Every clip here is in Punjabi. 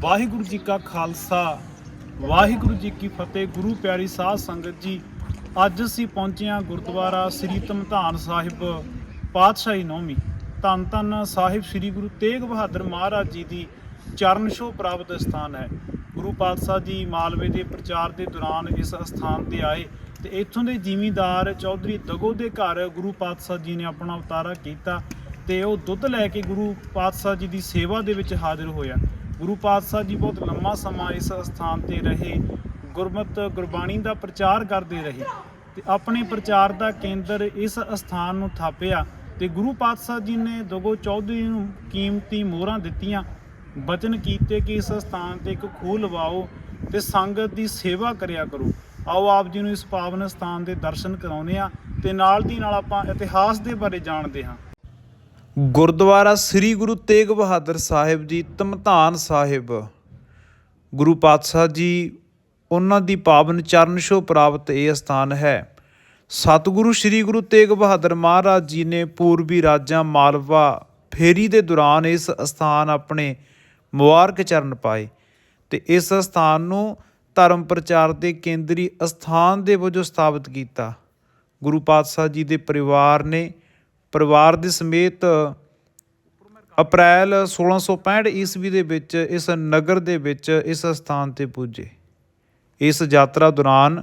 ਵਾਹਿਗੁਰੂ ਜੀ ਕਾ ਖਾਲਸਾ, ਵਾਹਿਗੁਰੂ ਜੀ ਕੀ ਫਤਿਹ, ਗੁਰੂ ਪਿਆਰੀ ਸਾਧ ਸੰਗਤ ਜੀ। ਅੱਜ ਅਸੀਂ ਪਹੁੰਚੇ ਹਾਂ ਗੁਰਦੁਆਰਾ ਸ੍ਰੀ ਧਮਧਾਨ ਸਾਹਿਬ, ਪਾਤਸ਼ਾਹੀ ਨੌਵੀਂ। ਧੰਨ ਧੰਨ ਸਾਹਿਬ ਸ੍ਰੀ ਗੁਰੂ ਤੇਗ ਬਹਾਦਰ ਮਹਾਰਾਜ ਜੀ ਦੀ ਚਰਨ ਛੋਹ ਪ੍ਰਾਪਤ ਸਥਾਨ ਹੈ। ਗੁਰੂ ਪਾਤਸ਼ਾਹ ਜੀ ਮਾਲਵੇ ਦੇ ਪ੍ਰਚਾਰ ਦੇ ਦੌਰਾਨ ਇਸ ਸਥਾਨ ਤੇ ਆਏ ਤੇ ਇੱਥੋਂ ਦੇ ਜ਼ਿਮੀਂਦਾਰ ਚੌਧਰੀ ਦਗੋ ਦੇ ਘਰ ਗੁਰੂ ਪਾਤਸ਼ਾਹ ਜੀ ਨੇ ਆਪਣਾ ਉਤਾਰਾ ਕੀਤਾ ਤੇ ਉਹ ਦੁੱਧ ਲੈ ਕੇ ਗੁਰੂ ਪਾਤਸ਼ਾਹ ਜੀ ਦੀ ਸੇਵਾ ਦੇ ਵਿੱਚ ਹਾਜ਼ਰ ਹੋਇਆ। ਗੁਰੂ ਪਾਤਸ਼ਾਹ ਜੀ ਬਹੁਤ ਲੰਮਾ ਸਮਾਂ ਇਸ ਸਥਾਨ ਤੇ ਰਹੇ, ਗੁਰਮਤ ਗੁਰਬਾਣੀ ਦਾ ਪ੍ਰਚਾਰ ਕਰਦੇ ਰਹੇ ਤੇ ਆਪਣੇ ਪ੍ਰਚਾਰ ਦਾ ਕੇਂਦਰ ਇਸ ਸਥਾਨ ਨੂੰ ਥਾਪਿਆ ਤੇ ਗੁਰੂ ਪਾਤਸ਼ਾਹ ਜੀ ਨੇ ਦਗੋ ਚੌਧਰੀ ਨੂੰ ਕੀਮਤੀ ਮੋਹਰਾਂ ਦਿੱਤੀਆਂ, ਬਚਨ ਕੀਤੇ ਕਿ ਇਸ ਸਥਾਨ ਤੇ ਇੱਕ ਖੂਹ ਲਵਾਓ ਤੇ ਸੰਗਤ ਦੀ ਸੇਵਾ ਕਰਿਆ ਕਰੋ। ਆਓ ਆਪ ਜੀ ਨੂੰ ਇਸ ਪਾਵਨ ਸਥਾਨ ਦੇ ਦਰਸ਼ਨ ਕਰਾਉਨੇ ਆ ਤੇ ਨਾਲ ਦੀ ਨਾਲ ਆਪਾਂ ਇਤਿਹਾਸ ਦੇ ਬਾਰੇ ਜਾਣਦੇ ਹਾਂ। ਗੁਰਦੁਆਰਾ ਸ੍ਰੀ ਗੁਰੂ ਤੇਗ ਬਹਾਦਰ ਸਾਹਿਬ ਜੀ, ਧਮਧਾਨ ਸਾਹਿਬ। ਗੁਰੂ ਪਾਤਸ਼ਾਹ ਜੀ, ਉਹਨਾਂ ਦੀ ਪਾਵਨ ਚਰਨ ਛੋਹ ਪ੍ਰਾਪਤ ਇਹ ਸਥਾਨ ਹੈ। ਸਤਿਗੁਰੂ ਸ੍ਰੀ ਗੁਰੂ ਤੇਗ ਬਹਾਦਰ ਮਹਾਰਾਜ ਜੀ ਨੇ ਪੂਰਬੀ ਰਾਜਾਂ ਮਾਲਵਾ ਫੇਰੀ ਦੇ ਦੌਰਾਨ ਇਸ ਸਥਾਨ ਆਪਣੇ ਮੁਬਾਰਕ ਚਰਨ ਪਾਏ ਤੇ ਇਸ ਸਥਾਨ ਨੂੰ ਧਰਮ ਪ੍ਰਚਾਰ ਦੇ ਕੇਂਦਰੀ ਸਥਾਨ ਦੇ ਵਜੋਂ ਸਥਾਪਿਤ ਕੀਤਾ। ਗੁਰੂ ਪਾਤਸ਼ਾਹ ਜੀ ਦੇ ਪਰਿਵਾਰ ਨੇ ਪਰਿਵਾਰ ਦੇ ਸਮੇਤ ਅਪ੍ਰੈਲ 1665 ਈਸਵੀ ਦੇ ਵਿੱਚ ਇਸ ਨਗਰ ਦੇ ਵਿੱਚ ਇਸ ਸਥਾਨ ਤੇ ਪੁੱਜੇ। ਇਸ ਯਾਤਰਾ ਦੌਰਾਨ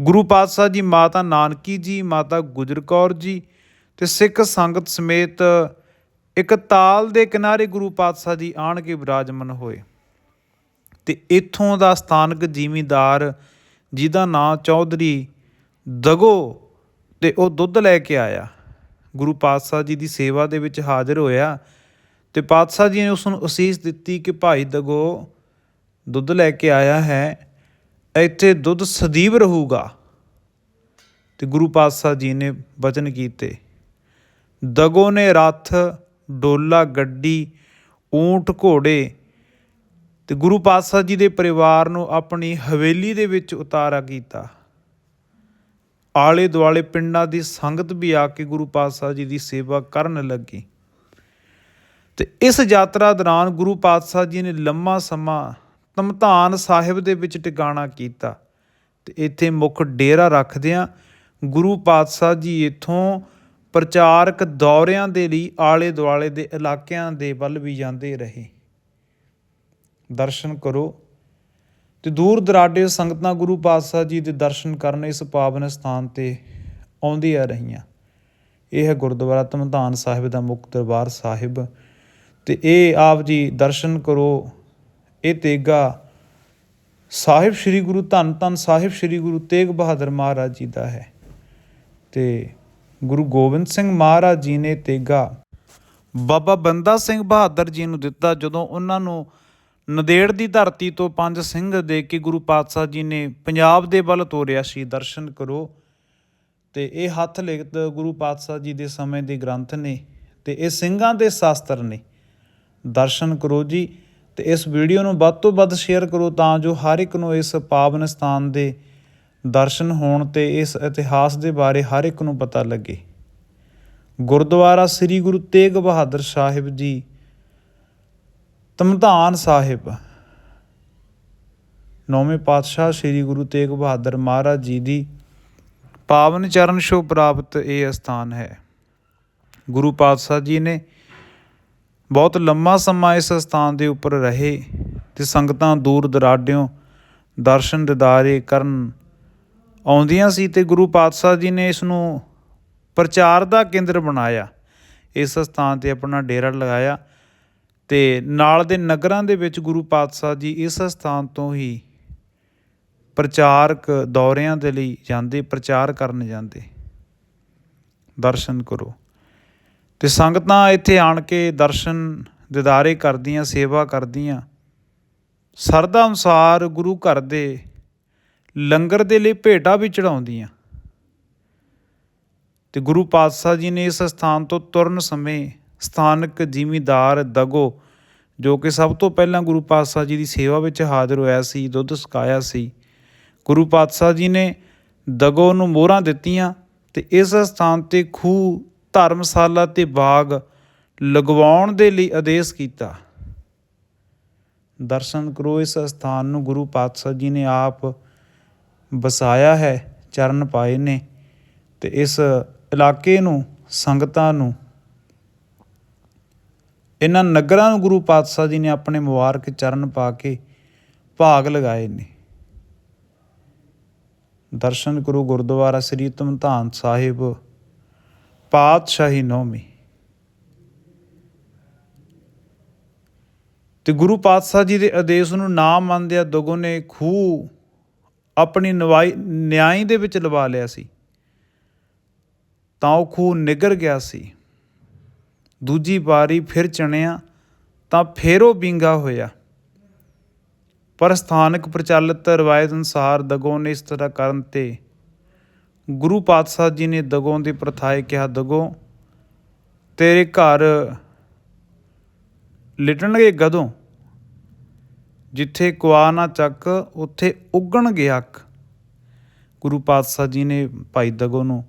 ਗੁਰੂ ਪਾਤਸ਼ਾਹ ਜੀ, ਮਾਤਾ ਨਾਨਕੀ ਜੀ, ਮਾਤਾ ਗੁਜਰ ਕੌਰ ਜੀ ਤੇ ਸਿੱਖ ਸੰਗਤ ਸਮੇਤ ਇੱਕ ਤਾਲ ਦੇ ਕਿਨਾਰੇ ਗੁਰੂ ਪਾਤਸ਼ਾਹ ਜੀ ਆਣ ਕੇ ਵਿਰਾਜਮਨ ਹੋਏ। ਤੇ ਇੱਥੋਂ ਦਾ ਸਥਾਨਕ ਜ਼ਿਮੀਂਦਾਰ ਜਿਹਦਾ ਨਾਂ ਚੌਧਰੀ ਦਗੋ ਤੇ ਉਹ ਦੁੱਧ ਲੈ ਕੇ ਆਇਆ। ਗੁਰੂ ਪਾਤਸ਼ਾਹ ਜੀ ਦੀ ਸੇਵਾ ਦੇ ਵਿੱਚ ਹਾਜ਼ਰ ਹੋਇਆ ਤੇ ਪਾਤਸ਼ਾਹ ਜੀ ਨੇ ਉਸ ਨੂੰ ਅਸੀਸ ਦਿੱਤੀ ਕਿ ਭਾਈ ਦਗੋ ਦੁੱਧ ਲੈ ਕੇ ਆਇਆ ਹੈ, ਇੱਥੇ ਦੁੱਧ ਸਦੀਵ ਰਹੂਗਾ। ਤੇ ਗੁਰੂ ਪਾਤਸ਼ਾਹ ਜੀ ਨੇ ਬਚਨ ਕੀਤੇ, ਦਗੋ ਨੇ ਰੱਥ, ਡੋਲਾ, ਗੱਡੀ ਊਂਟ ਘੋੜੇ ਤੇ ਗੁਰੂ ਪਾਤਸ਼ਾਹ ਜੀ ਦੇ ਪਰਿਵਾਰ ਨੂੰ ਆਪਣੀ ਹਵੇਲੀ ਦੇ ਵਿੱਚ ਉਤਾਰਾ ਕੀਤਾ। ਆਲੇ ਦੁਆਲੇ ਪਿੰਡਾਂ ਦੀ ਸੰਗਤ ਵੀ ਆ ਕੇ ਗੁਰੂ ਪਾਤਸ਼ਾਹ ਜੀ ਦੀ ਸੇਵਾ ਕਰਨ ਲੱਗੀ। ਤੇ ਇਸ ਯਾਤਰਾ ਦੌਰਾਨ ਗੁਰੂ ਪਾਤਸ਼ਾਹ ਜੀ ਨੇ ਲੰਮਾ ਸਮਾਂ ਧਮਧਾਨ ਸਾਹਿਬ ਦੇ ਵਿੱਚ ਟਿਕਾਣਾ ਕੀਤਾ ਤੇ ਇੱਥੇ ਮੁੱਖ ਡੇਰਾ ਰੱਖਦਿਆਂ ਗੁਰੂ ਪਾਤਸ਼ਾਹ ਜੀ ਇੱਥੋਂ ਪ੍ਰਚਾਰਕ ਦੌਰਿਆਂ ਦੇ ਲਈ ਆਲੇ ਦੁਆਲੇ ਦੇ ਇਲਾਕਿਆਂ ਦੇ ਵੱਲ ਵੀ ਜਾਂਦੇ ਰਹੇ। ਦਰਸ਼ਨ ਕਰੋ। ਤੇ ਦੂਰ ਦਰਾਡੇ ਸੰਗਤਾਂ ਗੁਰੂ ਪਾਤਸ਼ਾਹ ਜੀ ਦੇ ਦਰਸ਼ਨ ਕਰਨ ਇਸ ਪਾਵਨ ਸਥਾਨ ਤੇ ਆਉਂਦੀਆਂ ਰਹੀਆਂ। ਇਹ ਹੈ ਗੁਰਦੁਆਰਾ ਧਮਧਾਨ ਸਾਹਿਬ ਦਾ ਮੁੱਖ ਦਰਬਾਰ ਸਾਹਿਬ ਤੇ ਇਹ ਆਪ ਜੀ ਦਰਸ਼ਨ ਕਰੋ। ਇਹ ਤੇਗਾ ਸਾਹਿਬ ਸ੍ਰੀ ਗੁਰੂ ਧੰਨ ਧੰਨ ਸਾਹਿਬ ਸ੍ਰੀ ਗੁਰੂ ਤੇਗ ਬਹਾਦਰ ਮਹਾਰਾਜ ਜੀ ਦਾ ਹੈ ਤੇ ਗੁਰੂ ਗੋਬਿੰਦ ਸਿੰਘ ਮਹਾਰਾਜ ਜੀ ਨੇ ਤੇਗਾ। ਬਾਬਾ ਬੰਦਾ ਸਿੰਘ ਬਹਾਦਰ ਜੀ ਨੂੰ ਦਿੱਤਾ ਜਦੋਂ ਉਹਨਾਂ ਨੂੰ ਨਦੇੜ ਦੀ ਧਰਤੀ ਤੋਂ ਪੰਜ ਸਿੰਘ ਦੇ ਕੇ ਗੁਰੂ ਪਾਤਸ਼ਾਹ ਜੀ ਨੇ ਪੰਜਾਬ ਦੇ ਵੱਲ ਤੋਰਿਆ ਸੀ, ਦਰਸ਼ਨ ਕਰੋ। ਤੇ ਇਹ ਹੱਥ ਲਿਖਤ ਗੁਰੂ ਪਾਤਸ਼ਾਹ ਜੀ ਦੇ ਸਮੇਂ ਦੇ ਗ੍ਰੰਥ ਨੇ ਤੇ ਇਹ ਸਿੰਘਾਂ ਦੇ ਸ਼ਾਸਤਰ ਨੇ। ਦਰਸ਼ਨ ਕਰੋ ਜੀ ਤੇ ਇਸ ਵੀਡੀਓ ਨੂੰ ਵੱਧ ਤੋਂ ਵੱਧ ਸ਼ੇਅਰ ਕਰੋ ਤਾਂ ਜੋ ਹਰ ਇੱਕ ਨੂੰ ਇਸ ਪਾਵਨ ਸਥਾਨ ਦੇ ਦਰਸ਼ਨ ਹੋਣ ਤੇ ਇਸ ਇਤਿਹਾਸ ਦੇ ਬਾਰੇ ਹਰ ਇੱਕ ਨੂੰ ਪਤਾ ਲੱਗੇ। ਗੁਰਦੁਆਰਾ ਸ੍ਰੀ ਗੁਰੂ ਤੇਗ ਬਹਾਦਰ ਸਾਹਿਬ ਜੀ ਧਮਧਾਨ ਸਾਹਿਬ। ਨੌਵੇਂ ਪਾਤਸ਼ਾਹ ਸ੍ਰੀ ਗੁਰੂ ਤੇਗ ਬਹਾਦਰ ਮਹਾਰਾਜ ਜੀ ਦੀ ਪਾਵਨ ਚਰਨ ਛੋਹ ਪ੍ਰਾਪਤ ਇਹ ਸਥਾਨ ਹੈ। ਗੁਰੂ ਪਾਤਸ਼ਾਹ ਜੀ ਨੇ ਬਹੁਤ ਲੰਮਾ ਸਮਾਂ ਇਸ ਸਥਾਨ ਦੇ ਉੱਪਰ ਰਹੇ ਤੇ ਸੰਗਤਾਂ ਦੂਰ ਦਰਾਡਿਓਂ ਦਰਸ਼ਨ ਦਿਦਾਰੇ ਕਰਨ ਆਉਂਦੀਆਂ ਸੀ ਤੇ ਗੁਰੂ ਪਾਤਸ਼ਾਹ ਜੀ ਨੇ ਇਸ ਨੂੰ ਪ੍ਰਚਾਰ ਦਾ ਕੇਂਦਰ ਬਣਾਇਆ। ਇਸ ਸਥਾਨ ਤੇ ਆਪਣਾ ਡੇਰਾ ਲਗਾਇਆ ਤੇ ਨਾਲ ਦੇ ਨਗਰਾਂ ਦੇ ਵਿੱਚ ਗੁਰੂ ਪਾਤਸ਼ਾਹ ਜੀ ਇਸ ਸਥਾਨ ਤੋਂ ਹੀ ਪ੍ਰਚਾਰਕ ਦੌਰਿਆਂ ਦੇ ਲਈ ਜਾਂਦੇ, ਪ੍ਰਚਾਰ ਕਰਨ ਜਾਂਦੇ। ਦਰਸ਼ਨ ਕਰੋ। ਤੇ ਸੰਗਤਾਂ ਇੱਥੇ ਆਣ ਕੇ ਦਰਸ਼ਨ ਦਿਦਾਰੇ ਕਰਦੀਆਂ, ਸੇਵਾ ਕਰਦੀਆਂ। ਸਰਦਾ ਅਨੁਸਾਰ ਗੁਰੂ ਘਰ ਦੇ ਲੰਗਰ ਦੇ ਲਈ ਭੇਟਾ ਵੀ ਚੜਾਉਂਦੀਆਂ ਤੇ ਗੁਰੂ ਪਾਤਸ਼ਾਹ ਜੀ ਨੇ ਇਸ ਸਥਾਨ ਤੋਂ ਤੁਰਨ ਸਮੇਂ ਸਥਾਨਕ ਜ਼ਿਮੀਂਦਾਰ ਦਗੋ, ਜੋ ਕਿ ਸਭ ਤੋਂ ਪਹਿਲਾਂ ਗੁਰੂ ਪਾਤਸ਼ਾਹ ਜੀ ਦੀ ਸੇਵਾ ਵਿੱਚ ਹਾਜ਼ਰ ਹੋਇਆ ਸੀ, ਦੁੱਧ ਸੁਕਾਇਆ ਸੀ। ਗੁਰੂ ਪਾਤਸ਼ਾਹ ਜੀ ਨੇ ਦਗੋ ਨੂੰ ਮੋਹਰਾਂ ਦਿੱਤੀਆਂ ਤੇ ਇਸ ਸਥਾਨ ਤੇ ਖੂਹ, ਧਰਮਸ਼ਾਲਾ ਤੇ ਬਾਗ ਲਗਵਾਉਣ ਦੇ ਲਈ ਆਦੇਸ਼ ਕੀਤਾ। ਦਰਸ਼ਨ ਕਰੋ, ਇਸ ਸਥਾਨ ਨੂੰ ਗੁਰੂ ਪਾਤਸ਼ਾਹ ਜੀ ਨੇ ਆਪ ਵਸਾਇਆ ਹੈ, ਚਰਨ ਪਾਏ ਨੇ ਤੇ ਇਸ ਇਲਾਕੇ ਨੂੰ, ਸੰਗਤਾਂ ਨੂੰ ਇਹਨਾਂ ਨਗਰਾਂ ਨੂੰ ਗੁਰੂ ਪਾਤਸ਼ਾਹ ਜੀ ਨੇ ਆਪਣੇ ਮੁਬਾਰਕ ਚਰਨ ਪਾ ਕੇ ਭਾਗ ਲਗਾਏ ਨੇ। ਦਰਸ਼ਨ ਕਰੋ ਗੁਰਦੁਆਰਾ ਸ੍ਰੀ ਧਮਧਾਨ ਸਾਹਿਬ, ਪਾਤਸ਼ਾਹੀ ਨੌਮੀ ਤੇ ਗੁਰੂ ਪਾਤਸ਼ਾਹ ਜੀ ਦੇ ਆਦੇਸ਼ ਨੂੰ ਨਾ ਮੰਨਦਿਆਂ ਦਗੋ ਨੇ ਖੂਹ ਆਪਣੀ ਨਵਾਈ, ਨਿਆਈ ਦੇ ਵਿੱਚ ਲਵਾ ਲਿਆ ਸੀ। ਤਾਂ ਉਹ ਖੂਹ ਨਿਗਰ ਗਿਆ ਸੀ। ਦੂਜੀ ਵਾਰੀ ਫਿਰ ਚਣਿਆ ਤਾਂ ਫਿਰ ਉਹ ਬਿੰਗਾ ਹੋਇਆ। ਪਰ ਸਥਾਨਕ ਪ੍ਰਚਲਿਤ ਰਵਾਇਤ ਅਨੁਸਾਰ ਦਗੋਂ ਨੇ ਇਸ ਤਰ੍ਹਾਂ ਕਰਨ ਤੇ ਗੁਰੂ ਪਾਤਸ਼ਾਹ ਜੀ ਨੇ ਦਗੋਂ ਦੀ ਪ੍ਰਥਾਏ ਕਿਹਾ, ਦਗੋਂ ਤੇਰੇ ਘਰ ਲਿਟਣਗੇ ਗਦੋਂ ਜਿੱਥੇ ਕੁਆ ਨਾ ਚੱਕ, ਉੱਥੇ ਉੱਗਣਗੇ ਅੱਖ। ਗੁਰੂ ਪਾਤਸ਼ਾਹ ਜੀ ਨੇ ਭਾਈ ਦਗੋ ਨੂੰ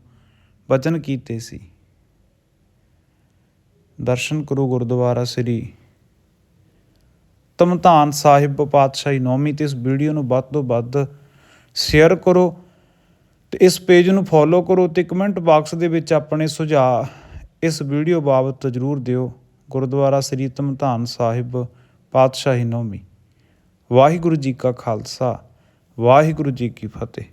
ਵਚਨ ਕੀਤੇ ਸੀ। ਦਰਸ਼ਨ ਕਰੋ ਗੁਰਦੁਆਰਾ ਸ੍ਰੀ ਧਮਧਾਨ ਸਾਹਿਬ ਪਾਤਸ਼ਾਹੀ ਨੌਮੀ ਤੇ ਇਸ ਵੀਡੀਓ ਨੂੰ ਵੱਧ ਤੋਂ ਵੱਧ ਸ਼ੇਅਰ ਕਰੋ ਤੇ ਇਸ ਪੇਜ ਨੂੰ ਫੋਲੋ ਕਰੋ ਤੇ ਕਮੈਂਟ ਬਾਕਸ ਦੇ ਵਿੱਚ ਆਪਣੇ ਸੁਝਾਅ ਇਸ ਵੀਡੀਓ ਬਾਬਤ ਜ਼ਰੂਰ ਦਿਓ। ਗੁਰਦੁਆਰਾ ਸ੍ਰੀ ਧਮਧਾਨ ਸਾਹਿਬ ਪਾਤਸ਼ਾਹੀ ਨੌਮੀ ਵਾਹਿਗੁਰੂ ਜੀ ਕਾ ਖਾਲਸਾ, ਵਾਹਿਗੁਰੂ ਜੀ ਕੀ ਫਤਿਹ।